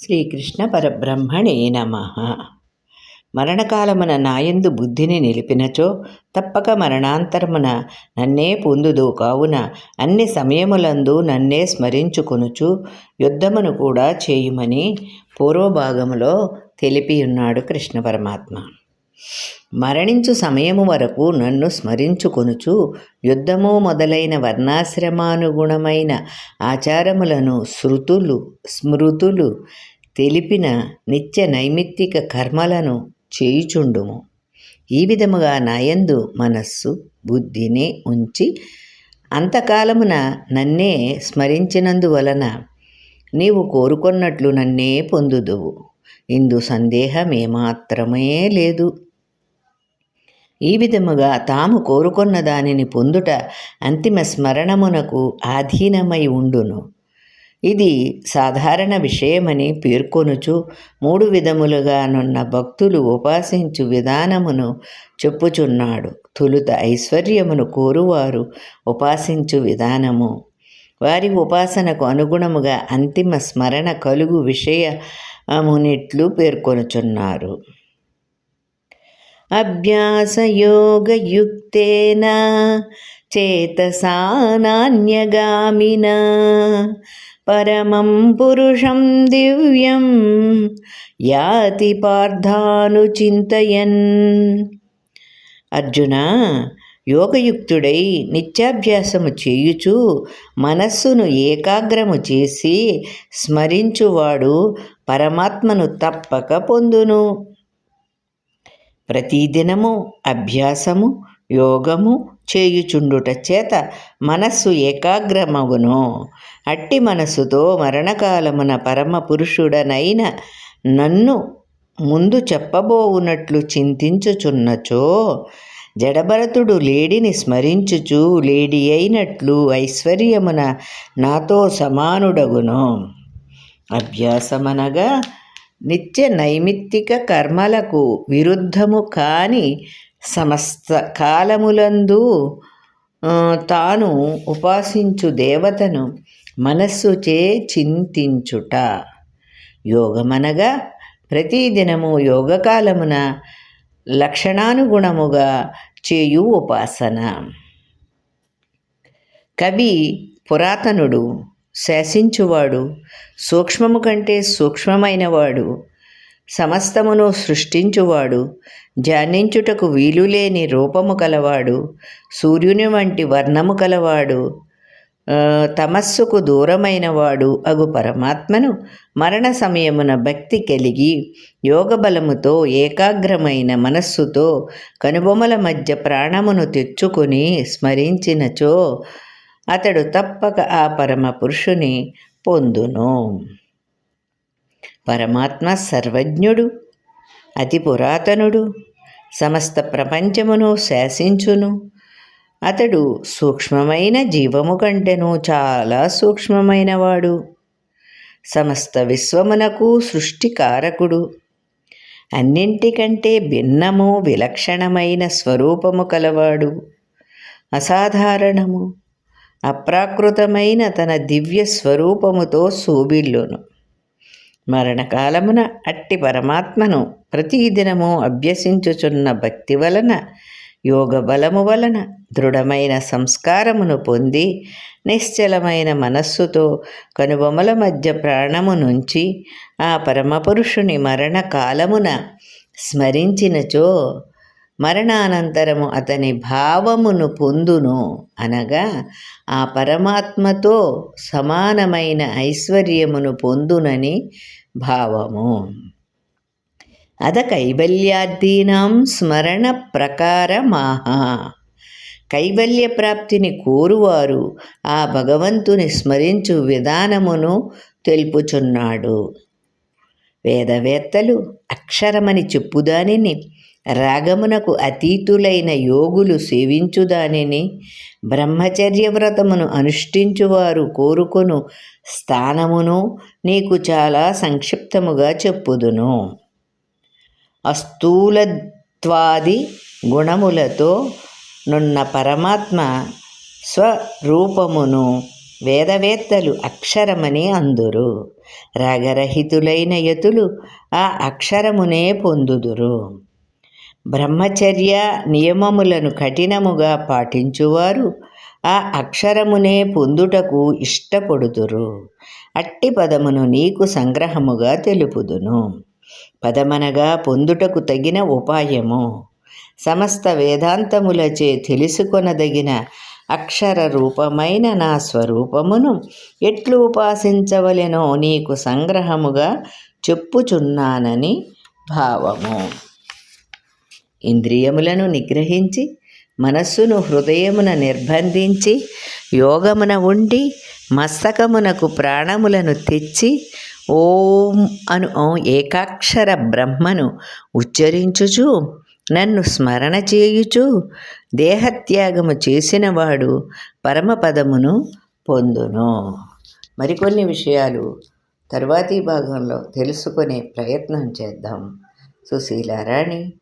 శ్రీకృష్ణ పరబ్రహ్మణే నమ. మరణకాలమున నాయందు బుద్ధిని నిలిపినచో తప్పక మరణాంతరమున నన్నే పొందుదు. కావున అన్ని సమయములందు నన్నే స్మరించుకొనుచు యుద్ధమును కూడా చేయుమని పూర్వభాగములో తెలిపియున్నాడు కృష్ణ పరమాత్మ. మరణించు సమయము వరకు నన్ను స్మరించుకొనుచు యుద్ధము మొదలైన వర్ణాశ్రమానుగుణమైన ఆచారములను శృతులు స్మృతులు తెలిపిన నిత్య నైమిత్తిక కర్మలను చేయుచుండుము. ఈ విధముగా నాయందు మనస్సు బుద్ధిని ఉంచి అంతకాలమున నన్నే స్మరించినందువలన నీవు కోరుకున్నట్లు నన్నే పొందుదువు. ఇందు సందేహమేమాత్రమే లేదు. ఈ విధముగా తాము కోరుకున్న దానిని పొందుట అంతిమ స్మరణమునకు ఆధీనమై ఉండును. ఇది సాధారణ విషయమని పేర్కొనుచు మూడు విధములుగానున్న భక్తులు ఉపాసించు విధానమును చెప్పుచున్నాడు. తొలుత ఐశ్వర్యమును కోరువారు ఉపాసించు విధానము. వారి ఉపాసనకు అనుగుణముగా అంతిమ స్మరణ కలుగు విషయమునిట్లు పేర్కొనుచున్నారు. అభ్యాసయోగయుక్తేన చేతసా నాన్యగామిన పరమం పురుషం దివ్యం యాతి పార్థాను చింతయన్. అర్జున యోగయుక్తుడై నిత్యాభ్యాసము చేయుచు మనస్సును ఏకాగ్రము చేసి స్మరించువాడు పరమాత్మను తప్పక పొందును. ప్రతిదినము అభ్యాసము యోగము చేయుచుండుట చేత మనస్సు ఏకాగ్రమగును. అట్టి మనస్సుతో మరణకాలమున పరమ పురుషుడనైన నన్ను ముందు చెప్పబోవునట్లు చింతించుచున్నచో జడభరతుడు లేడిని స్మరించుచు లేడి అయినట్లు ఐశ్వర్యమున నాతో సమానుడగును. అభ్యాసమనగా నిత్య నైమిత్తిక కర్మలకు విరుద్ధము కాని సమస్త కాలములందు తాను ఉపాసించు దేవతను మనస్సుచే చింతించుట. యోగమనగా ప్రతిదినము యోగకాలమున లక్షణానుగుణముగా చేయు ఉపాసన. కవి పురాతనుడు శాసించువాడు సూక్ష్మము కంటే సూక్ష్మమైనవాడు సమస్తమును సృష్టించువాడు ధ్యానించుటకు వీలులేని రూపము కలవాడు సూర్యుని వంటి వర్ణము కలవాడు తమస్సుకు దూరమైనవాడు అగు పరమాత్మను మరణ సమయమున భక్తి కలిగి యోగ బలముతో ఏకాగ్రమైన మనస్సుతో కనుబొమల మధ్య ప్రాణమును తెచ్చుకొని స్మరించినచో అతడు తప్పక ఆ పరమ పురుషుని పొందును. పరమాత్మ సర్వజ్ఞుడు అతి పురాతనుడు సమస్త ప్రపంచమును శాసించును. అతడు సూక్ష్మమైన జీవము కంటెను చాలా సూక్ష్మమైనవాడు. సమస్త విశ్వమునకు సృష్టికారకుడు. అన్నింటికంటే భిన్నము విలక్షణమైన స్వరూపము కలవాడు. అసాధారణము. అప్రాకృతమైన తన దివ్య స్వరూపముతో సూబిల్లును మరణకాలమున అట్టి పరమాత్మను ప్రతిదినము అభ్యసించుచున్న భక్తి వలన యోగ బలము వలన దృఢమైన సంస్కారమును పొంది నిశ్చలమైన మనస్సుతో కనుబొమల మధ్య ప్రాణము నుంచి ఆ పరమపురుషుని మరణకాలమున స్మరించినచో మరణానంతరము అతని భావమును పొందును అనగా ఆ పరమాత్మతో సమానమైన ఐశ్వర్యమును పొందునని భావము. అద కైవల్యార్థీనాం స్మరణ ప్రకారమాహ. కైవల్య ప్రాప్తిని కోరువారు ఆ భగవంతుని స్మరించు విధానమును తెలుపుచున్నాడు. వేదవేత్తలు అక్షరమని చెప్పుదానిని రాగమునకు అతీతులైన యోగులు సేవించుదానిని బ్రహ్మచర్య వ్రతమును అనుష్ఠించువారు కోరుకొను. స్థానమును నీకు చాలా సంక్షిప్తముగా చెప్పుదును. అస్థూలత్వాది గుణములతో నున్న పరమాత్మ స్వరూపమును వేదవేత్తలు అక్షరమని అందురు. రాగరహితులైన యతులు ఆ అక్షరమునే పొందుదురు. బ్రహ్మచర్య నియమములను కఠినముగా పాటించువారు ఆ అక్షరమునే పొందుటకు ఇష్టపడుదురు. అట్టి పదమును నీకు సంగ్రహముగా తెలుపుదును. పదమనగా పొందుటకు తగిన ఉపాయము. సమస్త వేదాంతములచే తెలుసుకొనదగిన అక్షర రూపమైన నా స్వరూపమును ఎట్లు ఉపాసించవలెనో నీకు సంగ్రహముగా చెప్పుచున్నానని భావము. ఇంద్రియములను నిగ్రహించి మనస్సును హృదయమున నిర్బంధించి యోగమున ఉండి మస్తకమునకు ప్రాణములను తెచ్చి ఓం అను ఏకాక్షర బ్రహ్మను ఉచ్చరించుచు నన్ను స్మరణ చేయుచు దేహత్యాగము చేసినవాడు పరమపదమును పొందును. మరికొన్ని విషయాలు తర్వాతి భాగంలో తెలుసుకునే ప్రయత్నం చేద్దాం. సుశీలారాణి